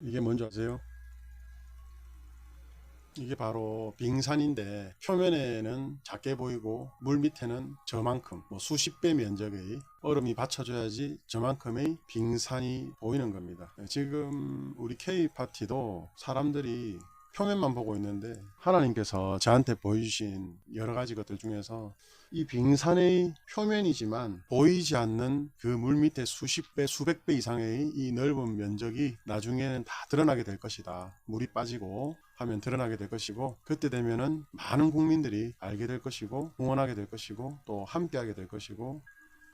이게 뭔지 아세요? 이게 바로 빙산인데 표면에는 작게 보이고 물 밑에는 저만큼 뭐 수십 배 면적의 얼음이 받쳐줘야지 저만큼의 빙산이 보이는 겁니다. 네, 지금 우리 K 파티도 사람들이 표면만 보고 있는데 하나님께서 저한테 보여주신 여러 가지 것들 중에서 이 빙산의 표면이지만 보이지 않는 그 물 밑에 수십 배, 수백 배 이상의 이 넓은 면적이 나중에는 다 드러나게 될 것이다. 물이 빠지고 하면 드러나게 될 것이고 그때 되면은 많은 국민들이 알게 될 것이고 응원하게 될 것이고 또 함께하게 될 것이고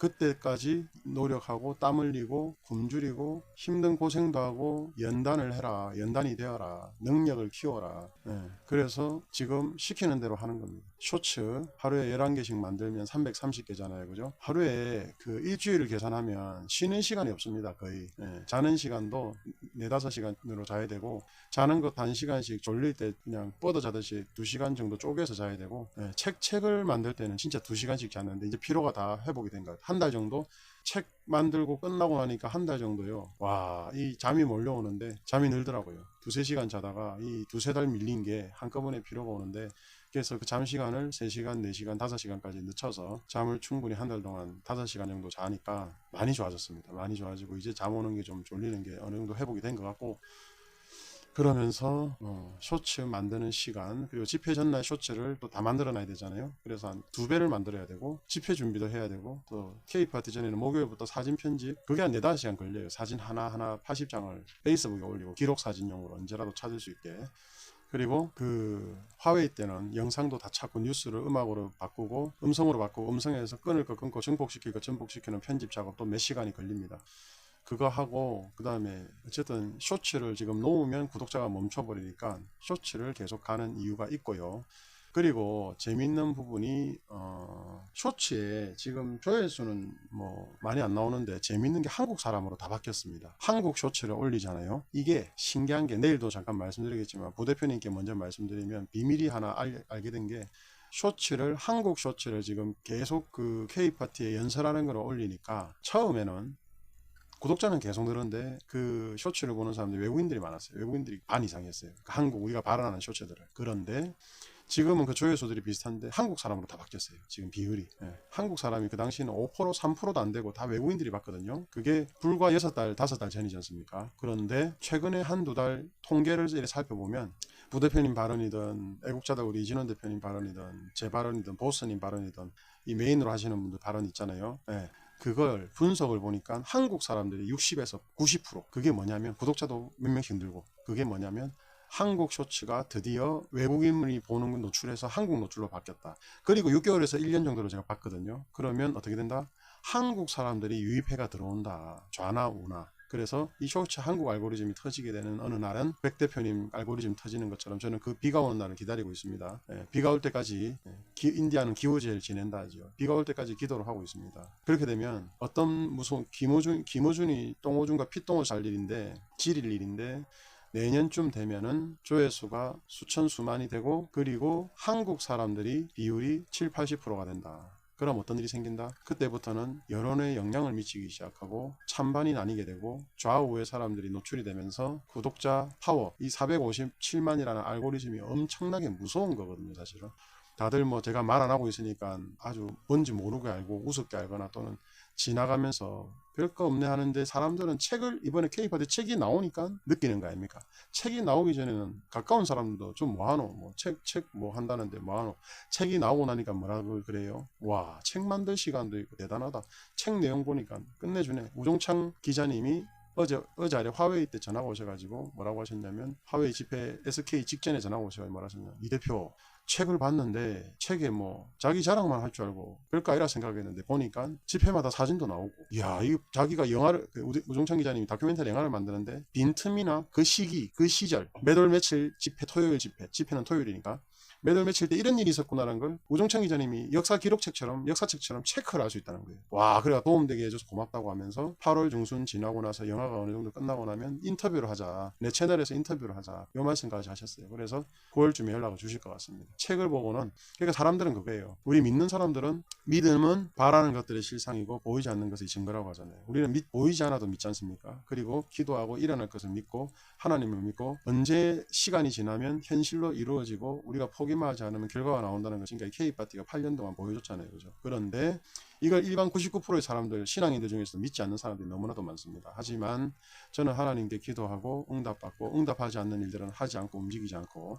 그때까지 노력하고 땀 흘리고 굶주리고 힘든 고생도 하고 연단을 해라 연단이 되어라 능력을 키워라. 예, 그래서 지금 시키는 대로 하는 겁니다. 쇼츠 하루에 11개씩 만들면 330개잖아요. 그죠? 하루에 그 일주일을 계산하면 쉬는 시간이 없습니다 거의. 예, 자는 시간도 4, 5시간으로 자야 되고 자는 것한 시간씩 졸릴 때 그냥 뻗어 자듯이 2시간 정도 쪼개서 자야 되고 예, 책 책을 만들 때는 진짜 2시간씩 잤는데 이제 피로가 다 회복이 된것 같아요 한 달 정도 책 만들고 끝나고 나니까 한 달 정도요. 와, 이 잠이 몰려오는데 잠이 늘더라고요. 두세 시간 자다가 이 두세 달 밀린 게 한꺼번에 피로가 오는데 그래서 그 잠 시간을 3시간, 4시간, 5시간까지 늦춰서 잠을 충분히 한 달 동안 5시간 정도 자니까 많이 좋아졌습니다. 많이 좋아지고 이제 잠 오는 게 좀 졸리는 게 어느 정도 회복이 된 것 같고 그러면서 어, 쇼츠 만드는 시간 그리고 집회 전날 쇼츠를 또 다 만들어 놔야 되잖아요. 그래서 한 두 배를 만들어야 되고 집회 준비도 해야 되고 또 K파티 전에는 목요일부터 사진 편집 그게 한 4, 5시간 걸려요. 사진 하나하나 80장을 페이스북에 올리고 기록 사진용으로 언제라도 찾을 수 있게. 그리고 그 화웨이 때는 영상도 다 찾고 뉴스를 음악으로 바꾸고 음성으로 바꾸고 음성에서 끊을 거 끊고 증폭시키고 전폭시키는 편집 작업도 몇 시간이 걸립니다 그거 하고 그 다음에 어쨌든 쇼츠를 지금 놓으면 구독자가 멈춰버리니까 쇼츠를 계속 가는 이유가 있고요. 그리고 재밌는 부분이 어, 쇼츠에 지금 조회수는 뭐 많이 안 나오는데 재밌는 게 한국 사람으로 다 바뀌었습니다. 한국 쇼츠를 올리잖아요. 이게 신기한 게 내일도 잠깐 말씀드리겠지만 부대표님께 먼저 말씀드리면 비밀이 하나 알, 알게 된 게 쇼츠를 한국 쇼츠를 지금 계속 그 K 파티에 연설하는 걸 올리니까 처음에는 구독자는 계속 늘었는데 그 쇼츠를 보는 사람들이 외국인들이 많았어요. 외국인들이 반 이상이었어요. 그 한국 우리가 발언하는 쇼츠들을. 그런데 지금은 그 조회수들이 비슷한데 한국 사람으로 다 바뀌었어요. 지금 비율이. 예. 한국 사람이 그 당시에는 5% 3%도 안 되고 다 외국인들이 봤거든요. 그게 불과 6달, 5달 전이지 않습니까? 그런데 최근에 한두 달 통계를 살펴보면 부대표님 발언이든 애국자다 우리 이진원 대표님 발언이든 제 발언이든 보스님 발언이든 이 메인으로 하시는 분들 발언 있잖아요. 예. 그걸 분석을 보니까 한국 사람들이 60에서 90% 그게 뭐냐면 구독자도 몇 명씩 늘고 그게 뭐냐면 한국 쇼츠가 드디어 외국인이 보는 걸 노출해서 한국 노출로 바뀌었다. 그리고 6개월에서 1년 정도로 제가 봤거든요. 그러면 어떻게 된다? 한국 사람들이 유입해가 들어온다. 좌나 우나. 그래서 이 쇼츠 한국 알고리즘이 터지게 되는 어느 날은 백 대표님 알고리즘 터지는 것처럼 저는 그 비가 오는 날을 기다리고 있습니다. 예, 비가 올 때까지 예, 기- 인디아는 기호제를 지낸다 하죠. 비가 올 때까지 기도를 하고 있습니다. 그렇게 되면 어떤 무슨 김호준 김호준이 똥오준과 피똥을 살 일인데 지릴 일인데 내년쯤 되면은 조회수가 수천 수만이 되고 그리고 한국 사람들이 비율이 7, 80%가 된다. 그럼 어떤 일이 생긴다? 그때부터는 여론에 영향을 미치기 시작하고 찬반이 나뉘게 되고 좌우의 사람들이 노출이 되면서 구독자 파워 이 457만이라는 알고리즘이 엄청나게 무서운 거거든요 사실은 다들 뭐 제가 말 안 하고 있으니까 아주 뭔지 모르게 알고 우습게 알거나 또는 지나가면서 별거 없네 하는데 사람들은 책을 이번에 케이파드 책이 나오니까 느끼는 거 아닙니까? 책이 나오기 전에는 가까운 사람들도 좀 뭐하노 뭐 책 책 뭐 한다는데 뭐하노 책이 나오고 나니까 뭐라고 그래요? 와 책 만들 시간도 있고 대단하다. 책 내용 보니까 끝내주네. 우종창 기자님이 어제 어제 아래 화웨이 때 전화가 오셔가지고 뭐라고 하셨냐면 화웨이 집회 SK 직전에 전화가 오셔가지고 뭐라셨냐 이 대표 책을 봤는데 책에 뭐 자기 자랑만 할 줄 알고 별거 아니라 생각했는데 보니까 집회마다 사진도 나오고. 이야 이거 자기가 영화를 그 우종창 기자님이 다큐멘터리 영화를 만드는데 빈틈이나 그 시기 그 시절 몇월 며칠 집회 토요일 집회 집회는 토요일이니까 매달 며칠 때 이런 일이 있었구나라는 걸 우종창 기자님이 역사 기록책처럼 역사책처럼 체크를 할 수 있다는 거예요. 와, 그래가 도움되게 해줘서 고맙다고 하면서 8월 중순 지나고 나서 영화가 어느 정도 끝나고 나면 인터뷰를 하자. 내 채널에서 인터뷰를 하자. 요 말씀까지 하셨어요. 그래서 9월쯤에 연락을 주실 것 같습니다. 책을 보고는 그러니까 사람들은 그거예요. 우리 믿는 사람들은 믿음은 바라는 것들의 실상이고 보이지 않는 것의 증거라고 하잖아요. 우리는 믿, 보이지 않아도 믿지 않습니까? 그리고 기도하고 일어날 것을 믿고 하나님을 믿고 언제 시간이 지나면 현실로 이루어지고 우리가 포기 만 하지 않으면 결과가 나온다는 것이 그러니까 K파티가 8년 동안 보여줬잖아요. 그죠? 그런데 이걸 일반 99%의 사람들, 신앙인들 중에서 믿지 않는 사람들이 너무나도 많습니다. 하지만 저는 하나님께 기도하고 응답받고 응답하지 않는 일들은 하지 않고 움직이지 않고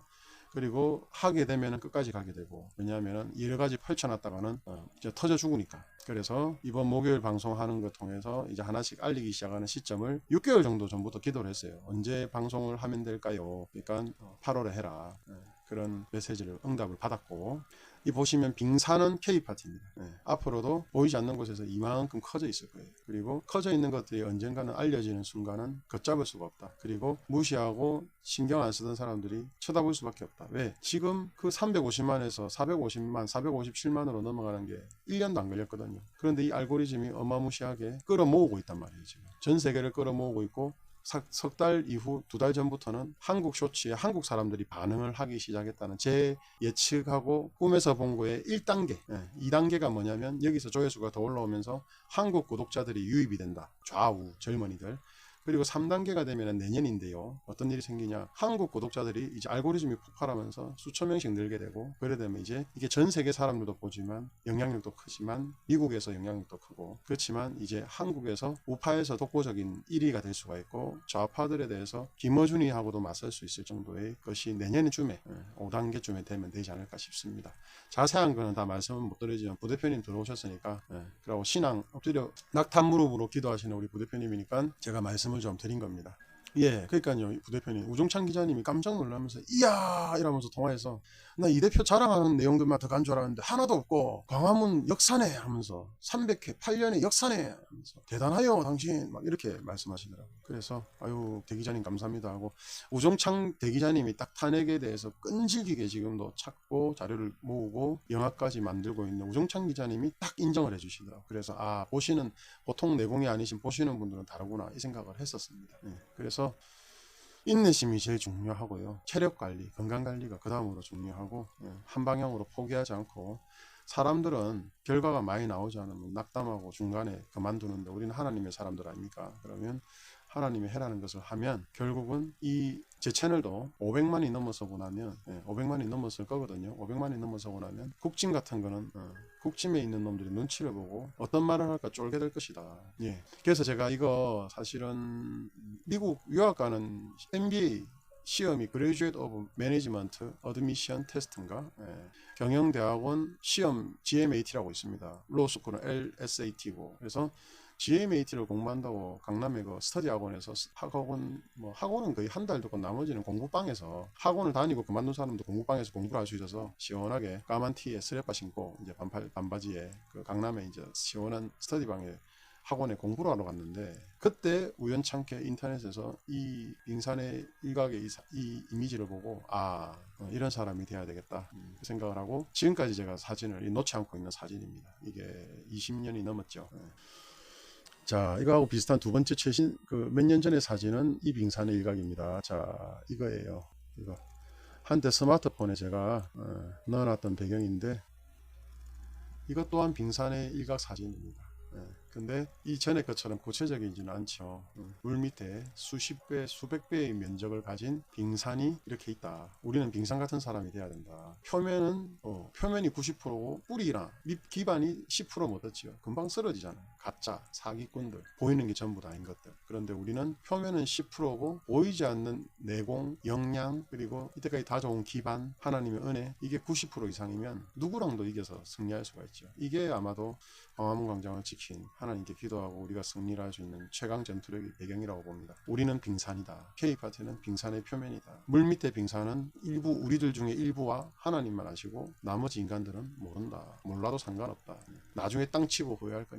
그리고 하게 되면 끝까지 가게 되고 왜냐하면 여러 가지 펼쳐놨다가는 어, 이제 터져 죽으니까 그래서 이번 목요일 방송하는 것 통해서 이제 하나씩 알리기 시작하는 시점을 6개월 정도 전부터 기도를 했어요 언제 방송을 하면 될까요 그러니까 8월에 해라 예, 그런 메시지를 응답을 받았고 이 보시면 빙산은 K파티입니다. 예, 앞으로도 보이지 않는 곳에서 이만큼 커져 있을 거예요. 그리고 커져 있는 것들이 언젠가는 알려지는 순간은 걷잡을 수가 없다. 그리고 무시하고 신경 안 쓰던 사람들이 쳐다볼 수밖에 없다. 왜? 지금 그 350만에서 450만, 457만으로 넘어가는 게 1년도 안 걸렸거든요. 그런데 이 알고리즘이 어마무시하게 끌어모으고 있단 말이에요. 지금. 전 세계를 끌어모으고 있고 석 달 이후 두 달 전부터는 한국 쇼츠에 한국 사람들이 반응을 하기 시작했다는 제 예측하고 꿈에서 본 거의 1단계, 2단계가 뭐냐면 여기서 조회수가 더 올라오면서 한국 구독자들이 유입이 된다. 좌우 젊은이들. 그리고 3단계가 되면 내년인데요. 어떤 일이 생기냐. 한국 구독자들이 이제 알고리즘이 폭발하면서 수천 명씩 늘게 되고, 그래 되면 이제 이게 전 세계 사람들도 보지만 영향력도 크지만 미국에서 영향력도 크고, 그렇지만 이제 한국에서 우파에서 독보적인 1위가 될 수가 있고, 좌파들에 대해서 김어준이하고도 맞설 수 있을 정도의 것이 내년쯤에 5단계쯤에 되면 되지 않을까 싶습니다. 자세한 거는 다 말씀은 못 드리지만 부대표님 들어오셨으니까, 예, 그리고 신앙 엎드려 낙탄 무릎으로 기도하시는 우리 부대표님이니까 제가 말씀 말씀을 좀 드린 겁니다. 예, 그러니까요, 부대표님. 우종찬 기자님이 깜짝 놀라면서 이야! 이러면서 통화해서 나 이 대표 자랑하는 내용들만 더 간 줄 알았는데 하나도 없고 광화문 역사네. 하면서 300회 8년의 역사네 하면서 대단하요 당신. 막 이렇게 말씀하시더라고요. 그래서 아유 대기자님 감사합니다. 하고 우종창 대기자님이 딱 탄핵에 대해서 끈질기게 지금도 찾고 자료를 모으고 영화까지 만들고 있는 우종창 기자님이 딱 인정을 해주시더라고요. 그래서 아 보시는 보통 내공이 아니신 보시는 분들은 다르구나. 이 생각을 했었습니다. 예, 그래서 인내심이 제일 중요하고요. 체력 관리, 건강 관리가 그 다음으로 중요하고 예, 한 방향으로 포기하지 않고 사람들은 결과가 많이 나오지 않으면 낙담하고 중간에 그만두는데 우리는 하나님의 사람들 아닙니까? 그러면 하나님이 해라는 것을 하면 결국은 이 제 채널도 500만이 넘어서고 나면 예, 500만이 넘었을 거거든요. 500만이 넘어서고 나면 국짐 같은 거는 어, 국짐에 있는 놈들이 눈치를 보고 어떤 말을 할까 쫄게 될 것이다. 예. 그래서 제가 이거 사실은 미국 유학 가는 MBA 시험이 Graduate of Management Admission Test인가? 예. 경영대학원 시험 GMAT라고 있습니다. 로스쿨은 LSAT고. 그래서 GMAT를 공부한다고 강남의 그 스터디 학원에서 학원 뭐 학원은 거의 한 달 듣고 나머지는 공부방에서 학원을 다니고 그만둔 사람도 공부방에서 공부를 할 수 있어서 시원하게 까만 티에 스레빠 신고 이제 반팔 반바지에 그 강남에 이제 시원한 스터디방에 학원에 공부를 하러 갔는데 그때 우연찮게 인터넷에서 이 빙산의 일각의 이, 사- 이 이미지를 보고 아 어, 이런 사람이 돼야 되겠다 음, 그 생각을 하고 지금까지 제가 사진을 놓지 않고 있는 사진입니다. 이게 20년이 넘었죠. 예. 자 이거하고 비슷한 두 번째 최신 그 몇 년 전의 사진은 이 빙산의 일각입니다. 자 이거예요. 이거 한때 스마트폰에 제가 어, 넣어놨던 배경인데 이것 또한 빙산의 일각 사진입니다. 예, 근데 이전에 것처럼 구체적이지는 않죠. 음, 물 밑에 수십 배, 수백 배의 면적을 가진 빙산이 이렇게 있다. 우리는 빙산 같은 사람이 돼야 된다. 표면은 어, 표면이 90%고 뿌리나 밑 기반이 10%못 얻지요. 금방 쓰러지잖아요. 가짜, 사기꾼들, 보이는 게 전부 다인 것들. 그런데 우리는 표면은 10%고 보이지 않는 내공, 역량 그리고 이때까지 다 좋은 기반, 하나님의 은혜 이게 90% 이상이면 누구랑도 이겨서 승리할 수가 있죠. 이게 아마도 광화문 광장을 지킨 하나님께 기도하고 우리가 승리를 할 수 있는 최강 전투력의 배경이라고 봅니다. 우리는 빙산이다. K파트는 빙산의 표면이다. 물 밑의 빙산은 일부 우리들 중에 일부와 하나님만 아시고 나머지 인간들은 모른다. 몰라도 상관없다. 나중에 땅 치고 후회할 거니까.